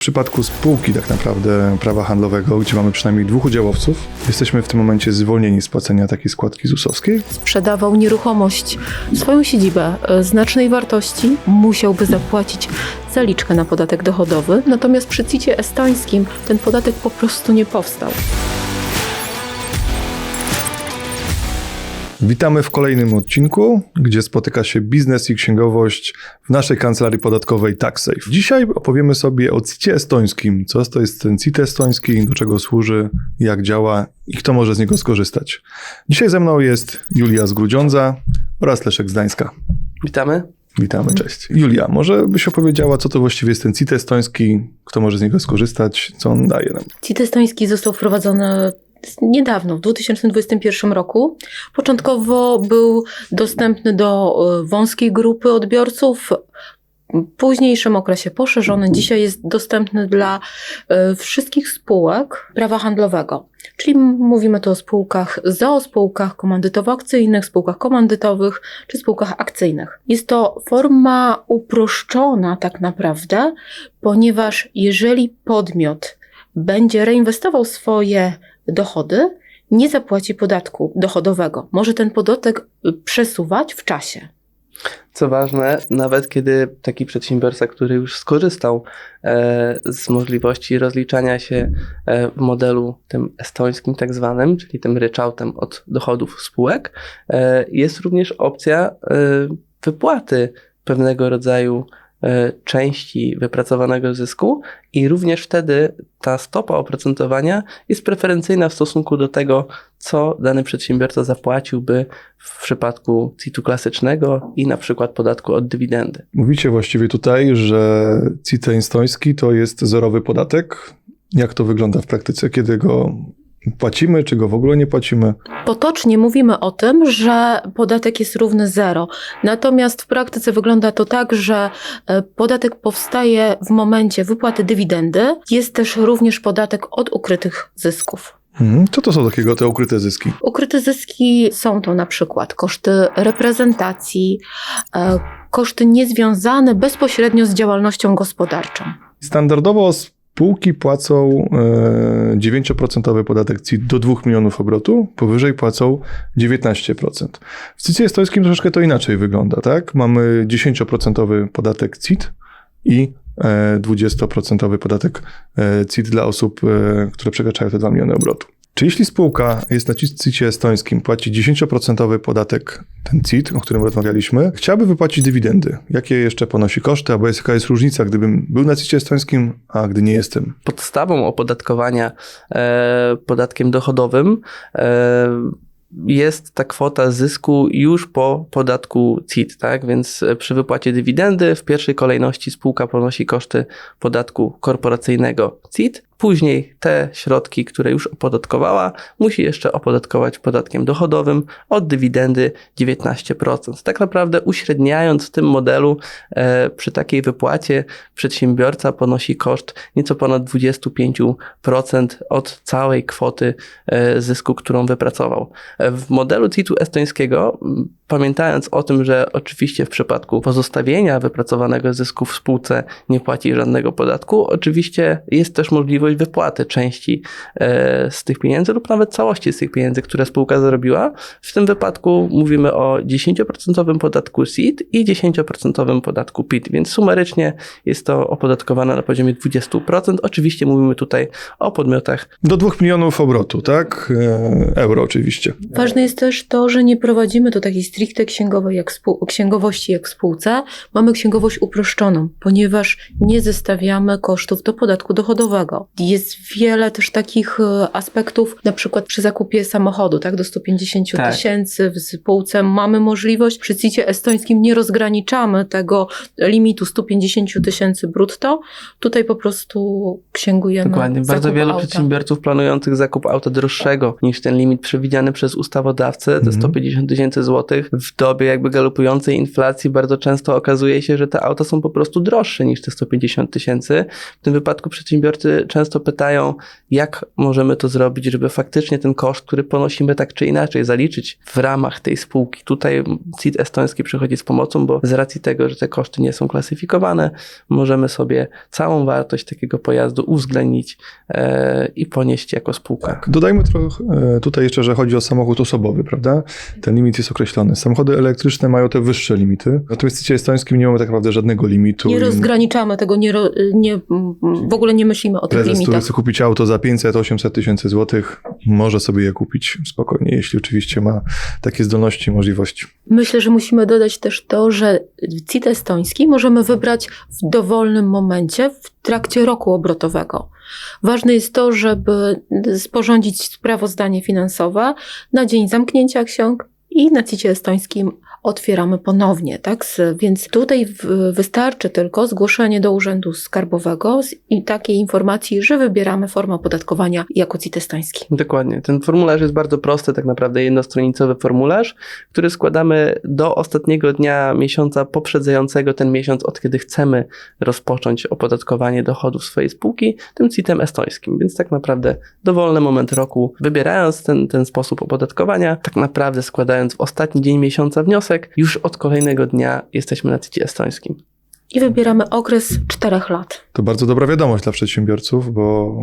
W przypadku spółki tak naprawdę prawa handlowego, gdzie mamy przynajmniej dwóch udziałowców, jesteśmy w tym momencie zwolnieni z płacenia takiej składki ZUS-owskiej. sprzedawał nieruchomość, swoją siedzibę e, znacznej wartości, musiałby zapłacić zaliczkę na podatek dochodowy. Natomiast przy CIT-ie estońskim ten podatek po prostu nie powstał. Witamy w kolejnym odcinku, gdzie spotyka się biznes i księgowość w naszej kancelarii podatkowej TaxSafe. Dzisiaj opowiemy sobie o CIT estońskim. Co to jest ten CIT estoński, do czego służy, jak działa i kto może z niego skorzystać. Dzisiaj ze mną jest Julia z Grudziądza oraz Leszek z Gdańska. Witamy. Witamy, cześć. Julia, może byś opowiedziała, co to właściwie jest ten CIT estoński, kto może z niego skorzystać, co on daje nam? CIT estoński został wprowadzony niedawno, w 2021 roku. Początkowo był dostępny do e, wąskiej grupy odbiorców. W późniejszym okresie poszerzony. Dzisiaj jest dostępny dla e, wszystkich spółek prawa handlowego. Czyli mówimy tu o spółkach ZO, spółkach komandytowo-akcyjnych, spółkach komandytowych czy spółkach akcyjnych. Jest to forma uproszczona tak naprawdę, ponieważ jeżeli podmiot będzie reinwestował swoje dochody, nie zapłaci podatku dochodowego. Może ten podatek y, przesuwać w czasie. Co ważne, nawet kiedy taki przedsiębiorca, który już skorzystał e, z możliwości rozliczania się e, w modelu tym estońskim tak zwanym, czyli tym ryczałtem od dochodów spółek, e, jest również opcja wypłaty pewnego rodzaju części wypracowanego zysku i również wtedy ta stopa oprocentowania jest preferencyjna w stosunku do tego, co dany przedsiębiorca zapłaciłby w przypadku CIT-u klasycznego i na przykład podatku od dywidendy. Mówicie właściwie tutaj, że CIT estoński to jest zerowy podatek. Jak to wygląda w praktyce, kiedy go płacimy, czy go w ogóle nie płacimy? Potocznie mówimy o tym, że podatek jest równy zero. Natomiast w praktyce wygląda to tak, że e, podatek powstaje w momencie wypłaty dywidendy. Jest też również podatek od ukrytych zysków. Mhm. Co to są takiego te ukryte zyski? Ukryte zyski są to na przykład koszty reprezentacji, e, koszty niezwiązane bezpośrednio z działalnością gospodarczą. Standardowo spółki płacą e, 9% podatek CIT do 2 milionów obrotu, powyżej płacą 19%. W CIT estońskim troszeczkę to inaczej wygląda, tak? Mamy 10% podatek CIT i e, 20% podatek e, CIT dla osób, e, które przekraczają te 2 miliony obrotu. Czy jeśli spółka jest na CIT estońskim, płaci 10% podatek, ten CIT, o którym rozmawialiśmy, chciałaby wypłacić dywidendy, jakie jeszcze ponosi koszty, albo jest, jaka jest różnica, gdybym był na CIT estońskim, a gdy nie jestem? Podstawą opodatkowania e, podatkiem dochodowym e, jest ta kwota zysku już po podatku CIT, tak? Więc e, przy wypłacie dywidendy w pierwszej kolejności spółka ponosi koszty podatku korporacyjnego CIT. Później te środki, które już opodatkowała, musi jeszcze opodatkować podatkiem dochodowym od dywidendy 19%. Tak naprawdę uśredniając w tym modelu, e, przy takiej wypłacie przedsiębiorca ponosi koszt nieco ponad 25% od całej kwoty e, zysku, którą wypracował. E, W modelu CIT-u estońskiego, pamiętając o tym, że oczywiście w przypadku pozostawienia wypracowanego zysku w spółce nie płaci żadnego podatku, oczywiście jest też możliwość wypłaty części e, z tych pieniędzy lub nawet całości z tych pieniędzy, które spółka zarobiła. W tym wypadku mówimy o 10% podatku CIT i 10% podatku PIT, więc sumarycznie jest to opodatkowane na poziomie 20%. Oczywiście mówimy tutaj o podmiotach Do 2 milionów obrotu, tak? E, Euro oczywiście. Ważne jest też to, że nie prowadzimy do takiej stricte księgowej jak spół- księgowości jak w spółce. Mamy księgowość uproszczoną, ponieważ nie zestawiamy kosztów do podatku dochodowego. Jest wiele też takich e, aspektów, na przykład przy zakupie samochodu, tak, do 150 Tak. tysięcy w spółce mamy możliwość, przy CIT estońskim nie rozgraniczamy tego limitu 150 tysięcy brutto. Tutaj po prostu księgujemy Dokładnie. Bardzo wielu auta. przedsiębiorców planujących zakup auta droższego niż ten limit przewidziany przez ustawodawcę, te Mhm. 150 tysięcy złotych, w dobie jakby galopującej inflacji bardzo często okazuje się, że te auta są po prostu droższe niż te 150 tysięcy. W tym wypadku przedsiębiorcy często często pytają, jak możemy to zrobić, żeby faktycznie ten koszt, który ponosimy tak czy inaczej, zaliczyć w ramach tej spółki. Tutaj CIT estoński przychodzi z pomocą, bo z racji tego, że te koszty nie są klasyfikowane, możemy sobie całą wartość takiego pojazdu uwzględnić e, i ponieść jako spółka. Tak. Dodajmy trochę e, tutaj jeszcze, że chodzi o samochód osobowy, prawda? Ten limit jest określony. Samochody elektryczne mają te wyższe limity, natomiast w CIT estońskim nie mamy tak naprawdę żadnego limitu. Nie rozgraniczamy tego, nie, nie, w ogóle nie myślimy o tych Prezes, który chce kupić auto za 500-800 tysięcy złotych, może sobie je kupić spokojnie, jeśli oczywiście ma takie zdolności i możliwości. Myślę, że musimy dodać też to, że CIT estoński możemy wybrać w dowolnym momencie w trakcie roku obrotowego. Ważne jest to, żeby sporządzić sprawozdanie finansowe na dzień zamknięcia ksiąg i na CIT estońskim otwieramy ponownie, tak? Więc tutaj wystarczy tylko zgłoszenie do Urzędu Skarbowego i takiej informacji, że wybieramy formę opodatkowania jako CIT estoński. Dokładnie. Ten formularz jest bardzo prosty, tak naprawdę jednostronicowy formularz, który składamy do ostatniego dnia miesiąca poprzedzającego ten miesiąc, od kiedy chcemy rozpocząć opodatkowanie dochodów swojej spółki, tym CIT-em estońskim. Więc tak naprawdę dowolny moment roku, wybierając ten, ten sposób opodatkowania, tak naprawdę składając w ostatni dzień miesiąca wniosek, już od kolejnego dnia jesteśmy na CIT estońskim. I wybieramy okres czterech lat. To bardzo dobra wiadomość dla przedsiębiorców, bo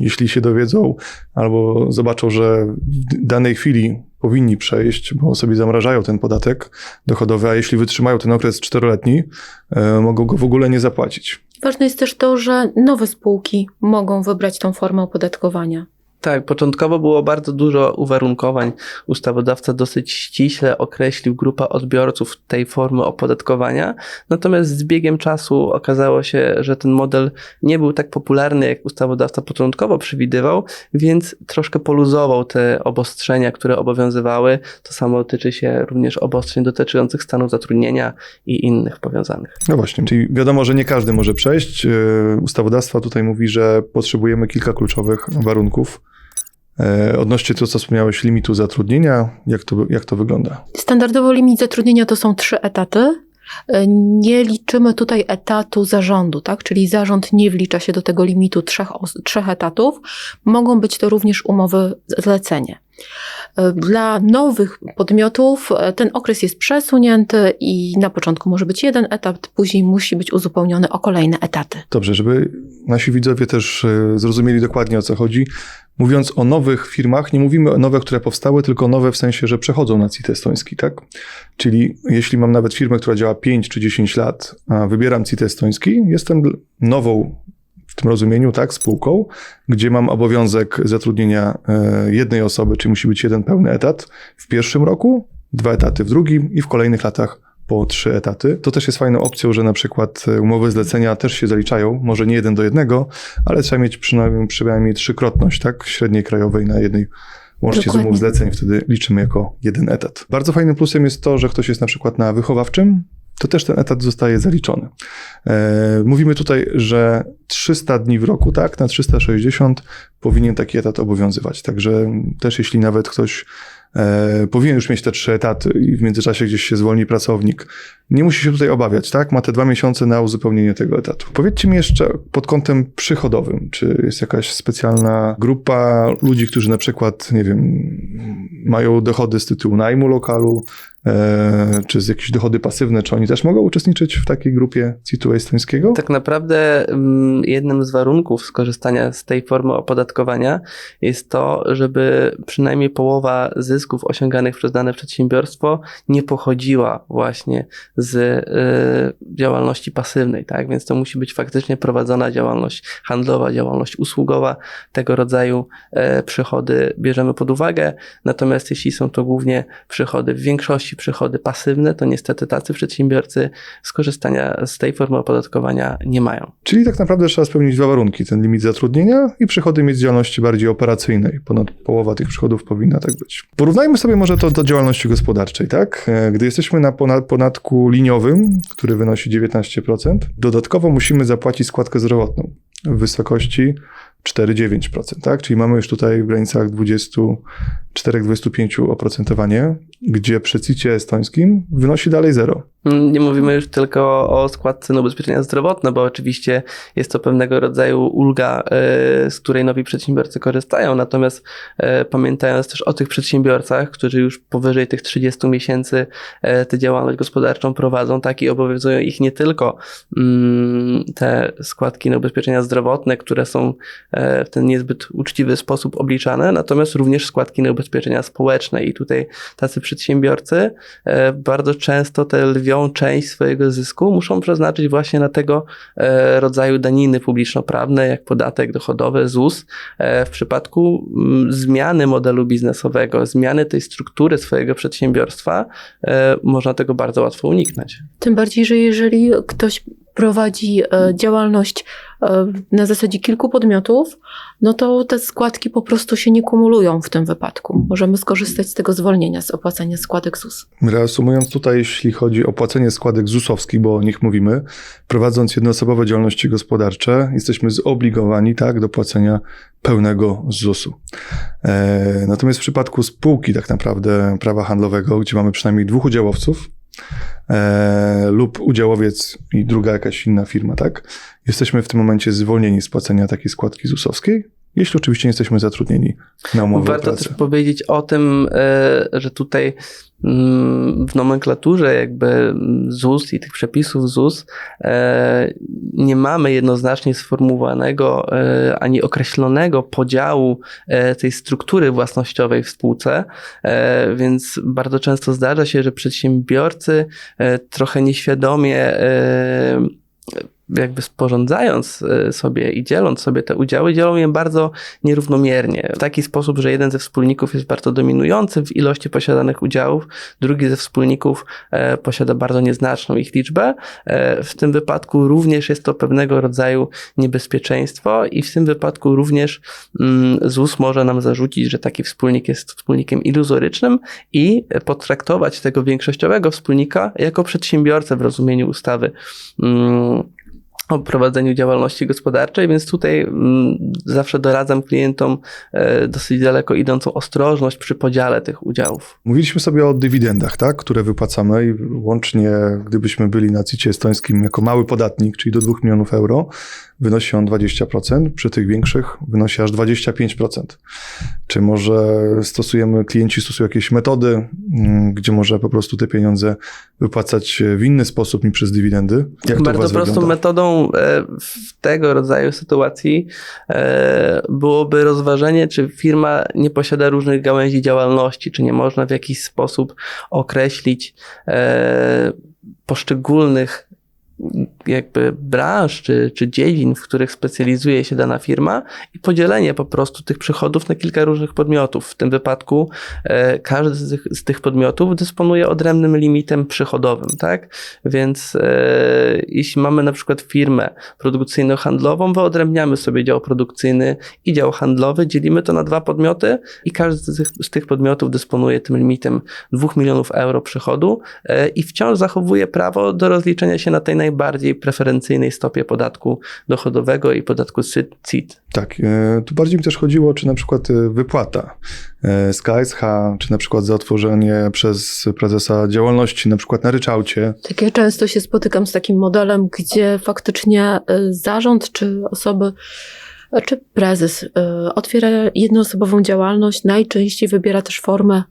jeśli się dowiedzą albo zobaczą, że w danej chwili powinni przejść, bo sobie zamrażają ten podatek dochodowy, a jeśli wytrzymają ten okres czteroletni, e, mogą go w ogóle nie zapłacić. Ważne jest też to, że nowe spółki mogą wybrać tą formę opodatkowania. Tak, początkowo było bardzo dużo uwarunkowań. Ustawodawca dosyć ściśle określił grupę odbiorców tej formy opodatkowania, natomiast z biegiem czasu okazało się, że ten model nie był tak popularny, jak ustawodawca początkowo przewidywał, więc troszkę poluzował te obostrzenia, które obowiązywały. To samo tyczy się również obostrzeń dotyczących stanu zatrudnienia i innych powiązanych. No właśnie, czyli wiadomo, że nie każdy może przejść. E, Ustawodawstwa tutaj mówi, że potrzebujemy kilka kluczowych warunków. E, Odnośnie tego, co wspomniałeś, limitu zatrudnienia, jak to, jak to wygląda? Standardowo limit zatrudnienia to są trzy etaty. E, Nie liczymy tutaj etatu zarządu, tak? Czyli zarząd nie wlicza się do tego limitu trzech, trzech etatów. Mogą być to również umowy zlecenie. E, Dla nowych podmiotów e, ten okres jest przesunięty i na początku może być jeden etap, później musi być uzupełniony o kolejne etaty. Dobrze, żeby nasi widzowie też e, zrozumieli dokładnie o co chodzi. Mówiąc o nowych firmach, nie mówimy o nowe, które powstały, tylko nowe w sensie, że przechodzą na CIT estoński, tak? Czyli jeśli mam nawet firmę, która działa 5 czy 10 lat, a wybieram CIT estoński, jestem nową w tym rozumieniu, tak, spółką, gdzie mam obowiązek zatrudnienia e, jednej osoby, czyli musi być jeden pełny etat w pierwszym roku, dwa etaty w drugim i w kolejnych latach po trzy etaty. To też jest fajną opcją, że na przykład e, umowy zlecenia też się zaliczają, może nie jeden do jednego, ale trzeba mieć przynajmniej, przynajmniej trzykrotność, tak, średniej krajowej na jednej łącznie z umów zleceń, wtedy liczymy jako jeden etat. Bardzo fajnym plusem jest to, że ktoś jest na przykład na wychowawczym, to też ten etat zostaje zaliczony. E, mówimy tutaj, że 300 dni w roku, tak, na 360 powinien taki etat obowiązywać. Także też jeśli nawet ktoś e, powinien już mieć te trzy etaty i w międzyczasie gdzieś się zwolni pracownik, nie musi się tutaj obawiać, tak? Ma te dwa miesiące na uzupełnienie tego etatu. Powiedzcie mi jeszcze pod kątem przychodowym, czy jest jakaś specjalna grupa ludzi, którzy na przykład, nie wiem, mają dochody z tytułu najmu lokalu, czy z jakieś dochody pasywne, czy oni też mogą uczestniczyć w takiej grupie CIT-u estońskiego? Tak naprawdę mm, jednym z warunków skorzystania z tej formy opodatkowania jest to, żeby przynajmniej połowa zysków osiąganych przez dane przedsiębiorstwo nie pochodziła właśnie z y, działalności pasywnej, tak? Więc to musi być faktycznie prowadzona działalność handlowa, działalność usługowa. Tego rodzaju e, przychody bierzemy pod uwagę. Natomiast jeśli są to głównie przychody, w większości przychody pasywne, to niestety tacy przedsiębiorcy skorzystania z tej formy opodatkowania nie mają. Czyli tak naprawdę trzeba spełnić dwa warunki. Ten limit zatrudnienia i przychody mieć z działalności bardziej operacyjnej. Ponad połowa tych przychodów powinna tak być. Porównajmy sobie może to do działalności gospodarczej, tak? E, Gdy jesteśmy na ponad, ponadku liniowym, który wynosi 19%, dodatkowo musimy zapłacić składkę zdrowotną w wysokości 4,9%, tak? Czyli mamy już tutaj w granicach 24-25% oprocentowanie gdzie przy CIT estońskim wynosi dalej zero. Nie mówimy już tylko o składce na ubezpieczenia zdrowotne, bo oczywiście jest to pewnego rodzaju ulga, e, z której nowi przedsiębiorcy korzystają. Natomiast e, pamiętając też o tych przedsiębiorcach, którzy już powyżej tych 30 miesięcy e, tę działalność gospodarczą prowadzą, tak i obowiązują ich nie tylko mm, te składki na ubezpieczenia zdrowotne, które są w ten niezbyt uczciwy sposób obliczane, natomiast również składki na ubezpieczenia społeczne. I tutaj tacy przedsiębiorcy bardzo często te lwią część swojego zysku muszą przeznaczyć właśnie na tego e, rodzaju daniny publiczno-prawne, jak podatek dochodowy, ZUS. E, w przypadku mm, zmiany modelu biznesowego, zmiany tej struktury swojego przedsiębiorstwa, e, można tego bardzo łatwo uniknąć. Tym bardziej, że jeżeli ktoś prowadzi działalność na zasadzie kilku podmiotów, no to te składki po prostu się nie kumulują w tym wypadku. Możemy skorzystać z tego zwolnienia z opłacania składek ZUS. Reasumując tutaj, jeśli chodzi o płacenie składek ZUS-owskich, bo o nich mówimy, prowadząc jednoosobowe działalności gospodarcze, jesteśmy zobligowani tak, do płacenia pełnego ZUS-u. E, natomiast w przypadku spółki tak naprawdę prawa handlowego, gdzie mamy przynajmniej dwóch udziałowców, e, lub udziałowiec i druga jakaś inna firma, tak? Jesteśmy w tym momencie zwolnieni z płacenia takiej składki ZUS-owskiej, jeśli oczywiście nie jesteśmy zatrudnieni na umowę Warto też powiedzieć o tym, e, że tutaj mm, w nomenklaturze jakby ZUS i tych przepisów ZUS e, nie mamy jednoznacznie sformułowanego e, ani określonego podziału tej struktury własnościowej w spółce, więc bardzo często zdarza się, że przedsiębiorcy trochę nieświadomie jakby sporządzając e, sobie i dzieląc sobie te udziały, dzielą je bardzo nierównomiernie. W taki sposób, że jeden ze wspólników jest bardzo dominujący w ilości posiadanych udziałów, drugi ze wspólników e, posiada bardzo nieznaczną ich liczbę. E, w tym wypadku również jest to pewnego rodzaju niebezpieczeństwo i w tym wypadku również mm, ZUS może nam zarzucić, że taki wspólnik jest wspólnikiem iluzorycznym i potraktować tego większościowego wspólnika jako przedsiębiorcę w rozumieniu ustawy. O prowadzeniu działalności gospodarczej, więc tutaj mm, zawsze doradzam klientom e, dosyć daleko idącą ostrożność przy podziale tych udziałów. Mówiliśmy sobie o dywidendach, tak, które wypłacamy i łącznie, gdybyśmy byli na CIT estońskim jako mały podatnik, czyli do 2 milionów euro, wynosi on 20%, przy tych większych wynosi aż 25%. Czy może stosujemy, klienci stosują jakieś metody, mm, gdzie może po prostu te pieniądze wypłacać w inny sposób niż przez dywidendy? Jak to Bardzo prostą wygląda? metodą e, w tego rodzaju sytuacji e, byłoby rozważenie, czy firma nie posiada różnych gałęzi działalności, czy nie można w jakiś sposób określić e, poszczególnych jakby branż czy, czy dziedzin, w których specjalizuje się dana firma i podzielenie po prostu tych przychodów na kilka różnych podmiotów. W tym wypadku e, każdy z tych, z tych, podmiotów dysponuje odrębnym limitem przychodowym, tak? Więc e, jeśli mamy na przykład firmę produkcyjno-handlową, wyodrębniamy sobie dział produkcyjny i dział handlowy, dzielimy to na dwa podmioty i każdy z tych, z tych podmiotów dysponuje tym limitem 2 milionów euro przychodu e, i wciąż zachowuje prawo do rozliczenia się na tej najbardziej preferencyjnej stopie podatku dochodowego i podatku CIT. Tak, e, tu bardziej mi też chodziło, czy na przykład e, wypłata e, z KSH, czy na przykład za otworzenie przez prezesa działalności, na przykład na ryczałcie. Tak, ja często się spotykam z takim modelem, gdzie faktycznie zarząd czy osoby czy prezes otwiera jednoosobową działalność, najczęściej wybiera też formę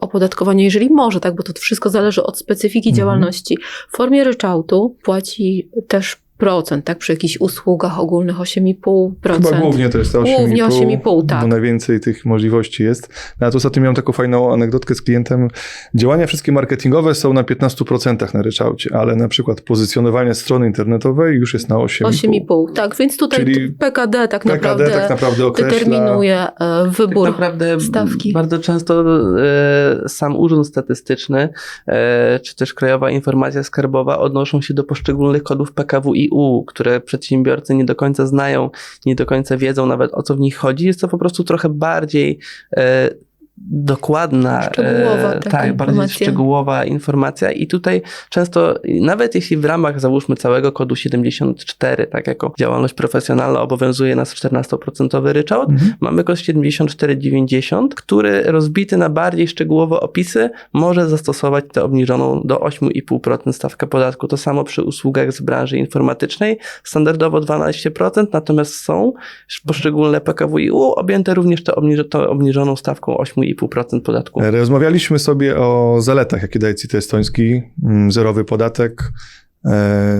opodatkowania, jeżeli może, tak, bo to wszystko zależy od specyfiki mhm. działalności. W formie ryczałtu płaci też procent, tak? Przy jakichś usługach ogólnych 8,5%. Chyba głównie to jest 8,5%. Głównie 8,5%, tak. Bo najwięcej tych możliwości jest. No, to ostatnio miałem taką fajną anegdotkę z klientem. Działania wszystkie marketingowe są na 15% na ryczałcie, ale na przykład pozycjonowanie strony internetowej już jest na 8,5%. 8,5%, tak. Więc tutaj Czyli PKD tak PKD naprawdę, tak naprawdę określa... determinuje e, wybór tak naprawdę stawki. Bardzo często e, sam Urząd Statystyczny e, czy też Krajowa Informacja Skarbowa odnoszą się do poszczególnych kodów PKW które przedsiębiorcy nie do końca znają, nie do końca wiedzą nawet o co w nich chodzi, jest to po prostu trochę bardziej e, dokładna, Szczegółowa e, tak, bardziej informacja. szczegółowa informacja i tutaj często, nawet jeśli w ramach załóżmy całego kodu 74, tak jako działalność profesjonalna obowiązuje nas 14% ryczałt, Mhm. mamy kod 7490, który rozbity na bardziej szczegółowe opisy może zastosować tę obniżoną do 8,5% stawkę podatku. To samo przy usługach z branży informatycznej, standardowo 12%, natomiast są poszczególne PKWiU objęte również tą obniżoną stawką 8,5% podatku. Rozmawialiśmy sobie o zaletach, jakie daje CIT estoński, mm, zerowy podatek. E,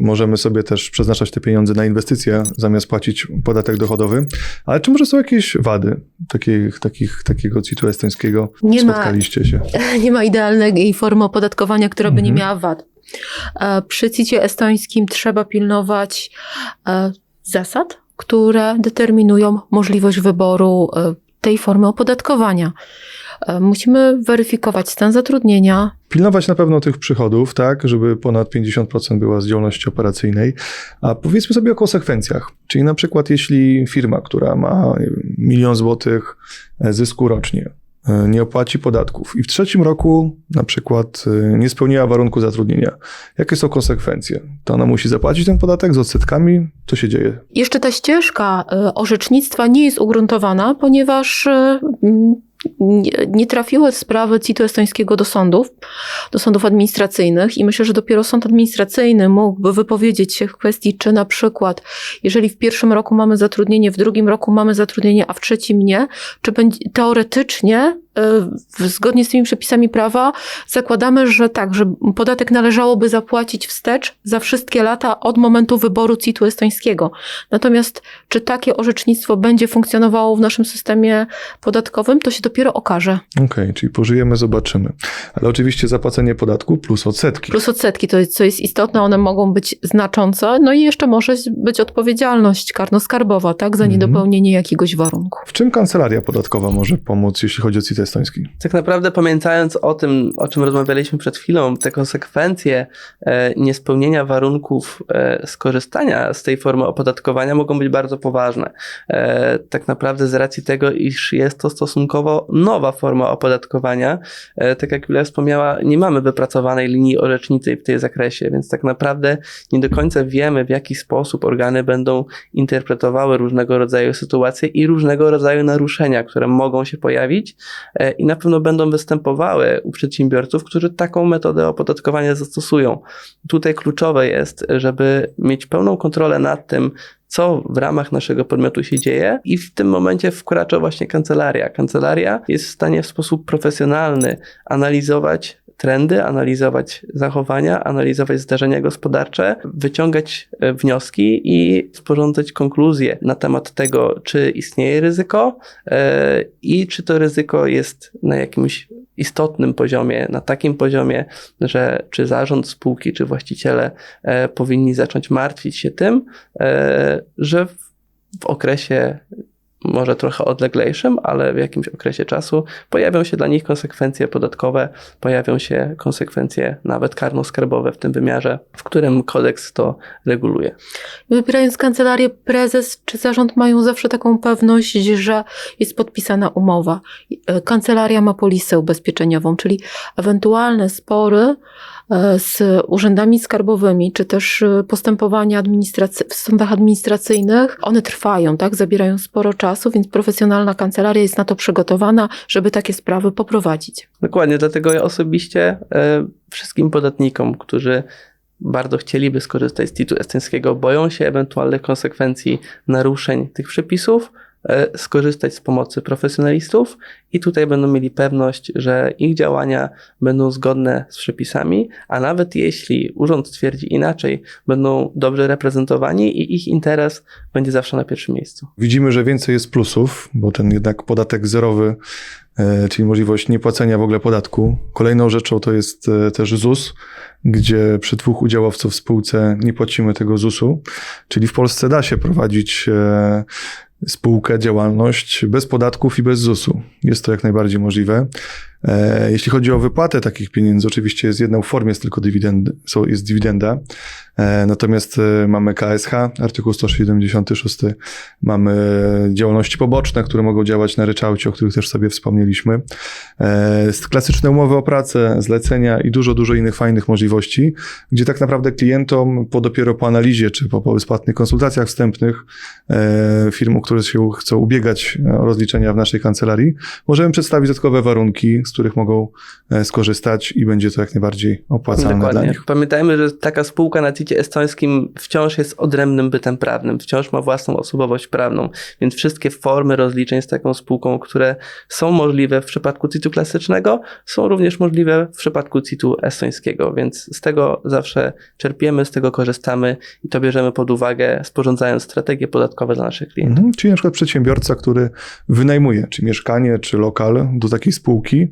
możemy sobie też przeznaczać te pieniądze na inwestycje, zamiast płacić podatek dochodowy. Ale czy może są jakieś wady takich, takich, takiego CIT-u estońskiego? Nie ma- Spotkaliście się. nie ma idealnej formy opodatkowania, która by nie Mhm. miała wad. E, Przy CIT estońskim trzeba pilnować e, zasad, które determinują możliwość wyboru e, tej formy opodatkowania. E, Musimy weryfikować stan zatrudnienia, Pilnować na pewno tych przychodów, tak, żeby ponad 50% była z działalności operacyjnej. A powiedzmy sobie o konsekwencjach. Czyli na przykład, jeśli firma, która ma milion złotych e, zysku rocznie, nie opłaci podatków i w trzecim roku na przykład e, nie spełniła warunku zatrudnienia. Jakie są konsekwencje? To ona musi zapłacić ten podatek z odsetkami? Co się dzieje? Jeszcze ta ścieżka e, orzecznictwa nie jest ugruntowana, ponieważ e, nie, nie trafiły sprawy CIT-u estońskiego do sądów, do sądów administracyjnych i myślę, że dopiero sąd administracyjny mógłby wypowiedzieć się w kwestii, czy na przykład, jeżeli w pierwszym roku mamy zatrudnienie, w drugim roku mamy zatrudnienie, a w trzecim nie, czy będzie teoretycznie w- zgodnie z tymi przepisami prawa zakładamy, że tak, że podatek należałoby zapłacić wstecz za wszystkie lata od momentu wyboru CIT-u estońskiego. Natomiast czy takie orzecznictwo będzie funkcjonowało w naszym systemie podatkowym, to się dopiero okaże. Okej, czyli pożyjemy, zobaczymy. Ale oczywiście zapłacenie podatku plus odsetki. Plus odsetki, to jest, co jest istotne, one mogą być znaczące. No i jeszcze może być odpowiedzialność karno-skarbowa, tak, za Mhm. niedopełnienie jakiegoś warunku. W czym kancelaria podatkowa może pomóc, jeśli chodzi o CIT estoński? Tak naprawdę pamiętając o tym, o czym rozmawialiśmy przed chwilą, te konsekwencje e, niespełnienia warunków e, skorzystania z tej formy opodatkowania mogą być bardzo poważne. E, tak naprawdę z racji tego, iż jest to stosunkowo nowa forma opodatkowania, e, tak jak Julia wspomniała, nie mamy wypracowanej linii orzeczniczej w tej zakresie, więc tak naprawdę nie do końca wiemy, w jaki sposób organy będą interpretowały różnego rodzaju sytuacje i różnego rodzaju naruszenia, które mogą się pojawić e, i na pewno będą występowały u przedsiębiorców, którzy taką metodę opodatkowania zastosują. Tutaj kluczowe jest, żeby mieć pełną kontrolę nad tym, co w ramach naszego podmiotu się dzieje, i w tym momencie wkracza właśnie kancelaria. Kancelaria jest w stanie w sposób profesjonalny analizować trendy, analizować zachowania, analizować zdarzenia gospodarcze, wyciągać e, wnioski i sporządzać konkluzje na temat tego, czy istnieje ryzyko e, i czy to ryzyko jest na jakimś istotnym poziomie, na takim poziomie, że czy zarząd spółki, czy właściciele e, powinni zacząć martwić się tym, e, że w, w okresie może trochę odleglejszym, ale w jakimś okresie czasu pojawią się dla nich konsekwencje podatkowe, pojawią się konsekwencje nawet karno-skarbowe w tym wymiarze, w którym kodeks to reguluje. Wybierając kancelarię, prezes czy zarząd mają zawsze taką pewność, że jest podpisana umowa. Kancelaria ma polisę ubezpieczeniową, czyli ewentualne spory z urzędami skarbowymi, czy też e, postępowania w sądach administracyjnych, one trwają, tak? Zabierają sporo czasu, więc profesjonalna kancelaria jest na to przygotowana, żeby takie sprawy poprowadzić. Dokładnie, dlatego ja osobiście e, wszystkim podatnikom, którzy bardzo chcieliby skorzystać z CIT-u estońskiego, boją się ewentualnych konsekwencji naruszeń tych przepisów, e, skorzystać z pomocy profesjonalistów i tutaj będą mieli pewność, że ich działania będą zgodne z przepisami, a nawet jeśli urząd stwierdzi inaczej, będą dobrze reprezentowani i ich interes będzie zawsze na pierwszym miejscu. Widzimy, że więcej jest plusów, bo ten jednak podatek zerowy, e, czyli możliwość niepłacenia w ogóle podatku. Kolejną rzeczą to jest e, też ZUS, gdzie przy dwóch udziałowców w spółce nie płacimy tego ZUS-u. Czyli w Polsce da się prowadzić e, spółkę, działalność bez podatków i bez ZUS-u. Jest to jak najbardziej możliwe. E, Jeśli chodzi o wypłatę takich pieniędzy, oczywiście jest jedna w formie, jest tylko dywidendy, są- jest dywidenda. E, Natomiast e, mamy KSH, artykuł 176, mamy działalności poboczne, które mogą działać na ryczałcie, o których też sobie wspomnieliśmy. Klasyczne umowy o pracę, zlecenia i dużo, dużo innych fajnych możliwości, gdzie tak naprawdę klientom po dopiero po analizie czy po, po bezpłatnych konsultacjach wstępnych firm, które się chcą ubiegać o rozliczenia w naszej kancelarii, możemy przedstawić dodatkowe warunki, z których mogą e, skorzystać i będzie to jak najbardziej opłacalne dla Dokładnie. nich. Pamiętajmy, że taka spółka na CIT estońskim wciąż jest odrębnym bytem prawnym, wciąż ma własną osobowość prawną, więc wszystkie formy rozliczeń z taką spółką, które są możliwe w przypadku CIT-u klasycznego, są również możliwe w przypadku CIT-u estońskiego, więc z tego zawsze czerpiemy, z tego korzystamy i to bierzemy pod uwagę, sporządzając strategie podatkowe dla naszych klientów. Mhm. Czyli na przykład przedsiębiorca, który wynajmuje czy mieszkanie, czy lokal do takiej spółki,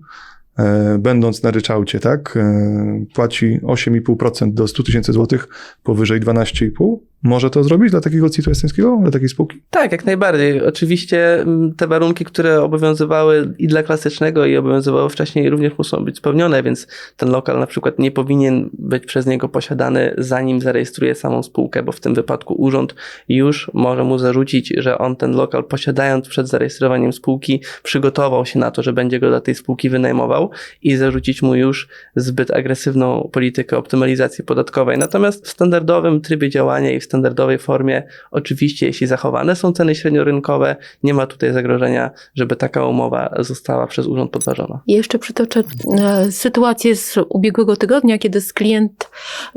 będąc na ryczałcie, tak, e, płaci 8,5% do 100 tysięcy złotych, powyżej 12,5%. Może to zrobić dla takiego CIT-u estońskiego, dla takiej spółki? Tak, jak najbardziej. Oczywiście mm, te warunki, które obowiązywały i dla klasycznego, i obowiązywały wcześniej, również muszą być spełnione, więc ten lokal na przykład nie powinien być przez niego posiadany, zanim zarejestruje samą spółkę, bo w tym wypadku urząd już może mu zarzucić, że on ten lokal posiadając przed zarejestrowaniem spółki, przygotował się na to, że będzie go dla tej spółki wynajmował i zarzucić mu już zbyt agresywną politykę optymalizacji podatkowej. Natomiast w standardowym trybie działania i w standardowej formie, oczywiście, jeśli zachowane są ceny średniorynkowe, nie ma tutaj zagrożenia, żeby taka umowa została przez urząd podważona. Jeszcze przytoczę e, sytuację z ubiegłego tygodnia, kiedy z klient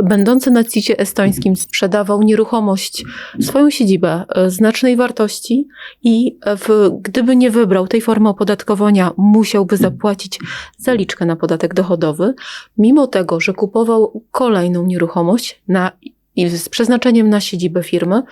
będący na CIT estońskim sprzedawał nieruchomość, swoją siedzibę e, znacznej wartości i e, w, gdyby nie wybrał tej formy opodatkowania, musiałby zapłacić zaliczkę na podatek dochodowy, mimo tego, że kupował kolejną nieruchomość na, z przeznaczeniem na siedzibę firmy,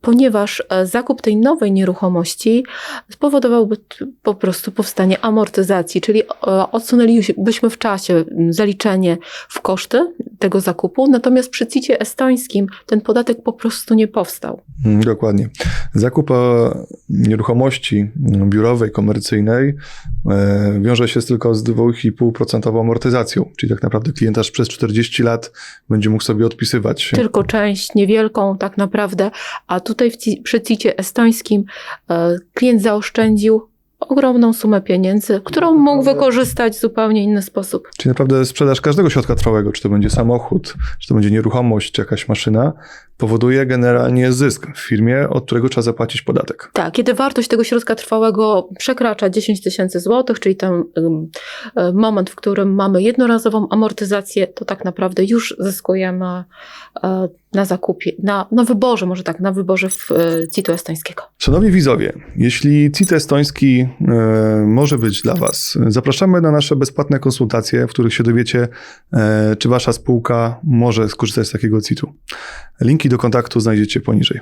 ponieważ e, zakup tej nowej nieruchomości spowodowałby po prostu powstanie amortyzacji, czyli e, odsunęlibyśmy w czasie zaliczenie w koszty tego zakupu, natomiast przy CIT estońskim ten podatek po prostu nie powstał. Mm, Dokładnie. Zakup e, nieruchomości biurowej, komercyjnej wiąże się tylko z 2,5% amortyzacją, czyli tak naprawdę klient aż przez 40 lat będzie mógł sobie odpisywać. Tylko część niewielką tak naprawdę, a tutaj w, przy CIT estońskim e, klient zaoszczędził ogromną sumę pieniędzy, którą mógł wykorzystać w zupełnie inny sposób. Czyli naprawdę sprzedaż każdego środka trwałego, czy to będzie samochód, czy to będzie nieruchomość, czy jakaś maszyna, powoduje generalnie zysk w firmie, od którego trzeba zapłacić podatek. Tak, kiedy wartość tego środka trwałego przekracza 10 tysięcy złotych, czyli ten moment, w którym mamy jednorazową amortyzację, to tak naprawdę już zyskujemy y, na zakupie, na, na wyborze, może tak, na wyborze w CIT-u estońskiego. Szanowni widzowie, jeśli CIT estoński e, może być dla Was, zapraszamy na nasze bezpłatne konsultacje, w których się dowiecie, e, czy Wasza spółka może skorzystać z takiego CIT-u. Linki do kontaktu znajdziecie poniżej.